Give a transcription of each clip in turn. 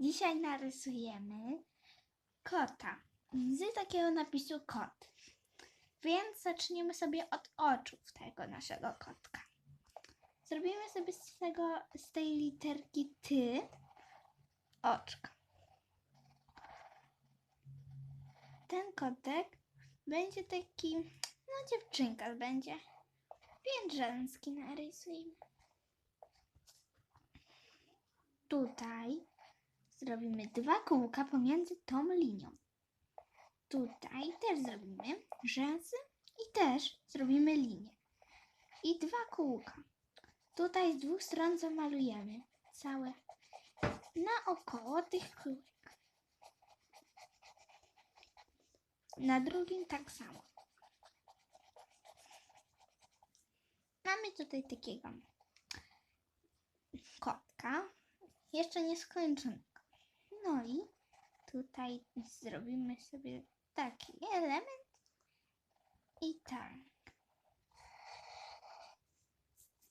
Dzisiaj narysujemy kota z takiego napisu kot. Więc zaczniemy sobie od oczów tego naszego kotka. Zrobimy sobie z, tego, z tej literki ty oczka. Ten kotek będzie taki, no dziewczynka będzie, więc żeński narysujmy. Tutaj zrobimy dwa kółka pomiędzy tą linią. Tutaj też zrobimy rzęsy i też zrobimy linię. I dwa kółka. Tutaj z dwóch stron zamalujemy całe naokoło tych kółek. Na drugim tak samo. Mamy tutaj takiego kotka, jeszcze nieskończonego. No i tutaj zrobimy sobie taki element i tak.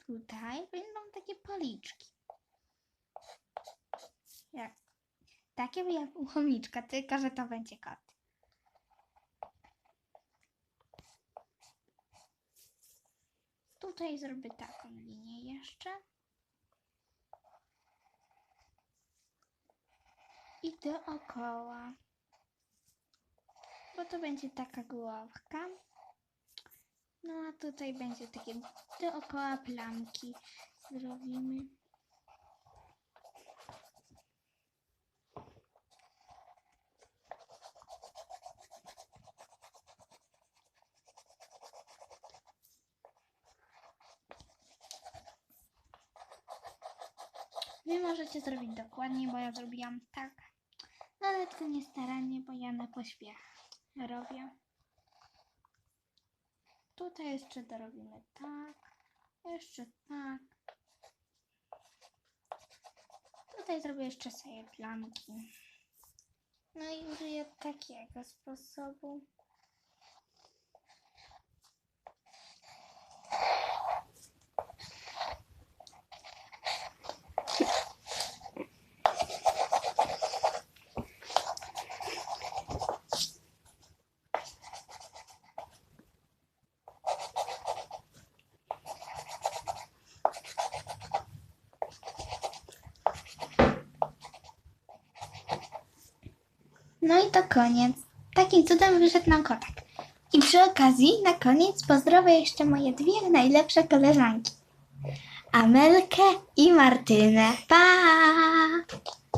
Tutaj będą takie policzki. Jak takie jak u chomiczka, tylko że to będzie kot. Tutaj zrobię taką linię jeszcze. I dookoła. Bo to będzie taka głowka. No a tutaj będzie takie dookoła plamki. Zrobimy. Wy możecie zrobić dokładniej, bo ja zrobiłam tak. Ale nie starannie, bo ja na pośpiech robię. Tutaj jeszcze dorobimy tak. Jeszcze tak. Tutaj zrobię jeszcze sobie plamki. No i użyję takiego sposobu. No i to koniec. Takim cudem wyszedł nam kotek. I przy okazji, na koniec pozdrowię jeszcze moje dwie najlepsze koleżanki. Amelkę i Martynę. Pa!